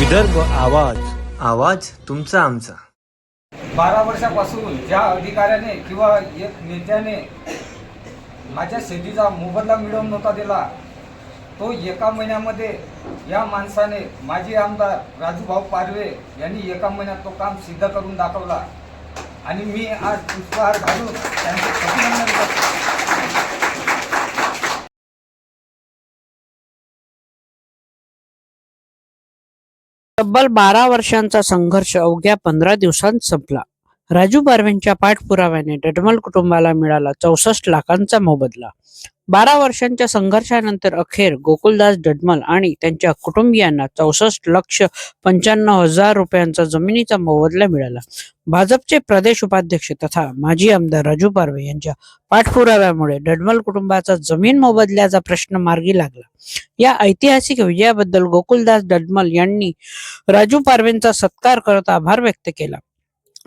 विदर्भ आवाज. आवाज तुमचा आमचा. बारा वर्षापासून ज्या अधिकाऱ्याने किंवा एक नेत्याने माझ्या शेतीचा मोबदला मिळवून नव्हता दिला तो एका महिन्यामध्ये या माणसाने माजी आमदार राजूभाऊ पारवे यांनी एका महिन्यात तो काम सिद्ध करून दाखवला. आणि मी आज पुष्पहार घालून त्यांचे अभिनंदन करतो. तब्बल बारा वर्षांचा संघर्ष अवघ्या पंधरा दिवसांत संपला. राजू बारवेंच्या पाठपुराव्याने डटमल कुटुंबाला मिळाला चौसष्ट लाखांचा मोबदला. बारा वर्षांच्या संघर्षानंतर अखेर गोकुलदास डडमल आणि त्यांच्या कुटुंबियांना चौसष्ट लक्ष पंच्याण्णव हजार रुपयांचा जमिनीचा मोबदला मिळाला. भाजपचे प्रदेश उपाध्यक्ष तथा माजी आमदार राजू पारवे यांच्या पाठपुराव्यामुळे डडमल कुटुंबाचा जमीन मोबदल्याचा प्रश्न मार्गी लागला. या ऐतिहासिक विजयाबद्दल गोकुलदास डडमल यांनी राजू पारवेंचा सत्कार करत आभार व्यक्त केला.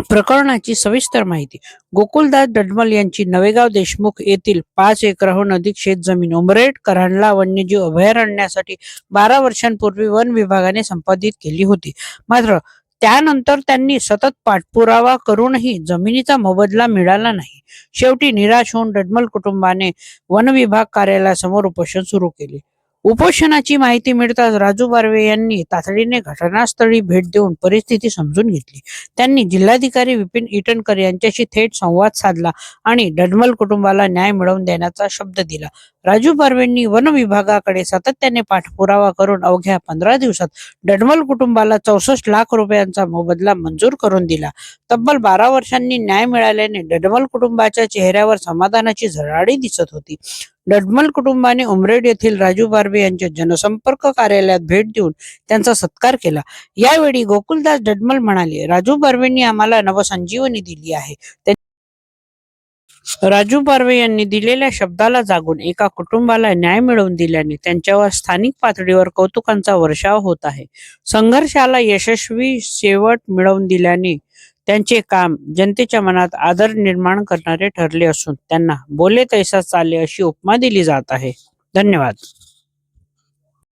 प्रकरणाची सविस्तर माहिती गोकुलदास डडमल यांची नवेगाव देशमुख येथील पाच एकराहून अधिक शेत जमीन उमरेड करांडला वन्यजीव अभयारण्यासाठी बारा वर्षांपूर्वी वन विभागाने संपादित केली होती. मात्र त्यानंतर त्यांनी सतत पाठपुरावा करूनही जमिनीचा मोबदला मिळाला नाही. शेवटी निराश होऊन डडमल कुटुंबाने वन विभाग कार्यालयासमोर उपोषण सुरू केले. उपोषणाची माहिती मिळताच राजू बार्वे यांनी तातडीने घटनास्थळी भेट देऊन परिस्थिती समजून घेतली. त्यांनी जिल्हाधिकारी विपिन इटनकर यांच्याशी थेट संवाद साधला आणि डडमल कुटुंबाला न्याय मिळवून देण्याचा शब्द दिला. राजू बारवेंनी वन विभागाकडे सातत्याने पाठपुरावा करून अवघ्या पंधरा दिवसात डडमल कुटुंबाला चौसष्ट लाख रुपयांचा मोबदला मंजूर करून दिला. तब्बल बारा वर्षांनी न्याय मिळाल्याने डडमल कुटुंबाच्या चेहऱ्यावर समाधानाची झळाळी दिसत होती. डडमल कुटुंबाने उमरेड येथील राजू बारवे यांच्या जनसंपर्क कार्यालयात भेट देऊन त्यांचा सत्कार केला. यावेळी गोकुलदास डडमल म्हणाले राजू बारवेंनी आम्हाला नवसंजीवनी दिली आहे. राजू बारवे यांनी दिलेल्या शब्दाला जागून एका कुटुंबाला न्याय मिळवून दिल्याने त्यांच्यावर स्थानिक पातळीवर कौतुकांचा वर्षाव होत आहे. संघर्षाला यशस्वी शेवट मिळवून दिल्याने त्यांचे काम जनतेच्या मनात आदर निर्माण करणारे ठरले असून त्यांना बोले तैसा चाले अशी उपमा दिली जात आहे. धन्यवाद.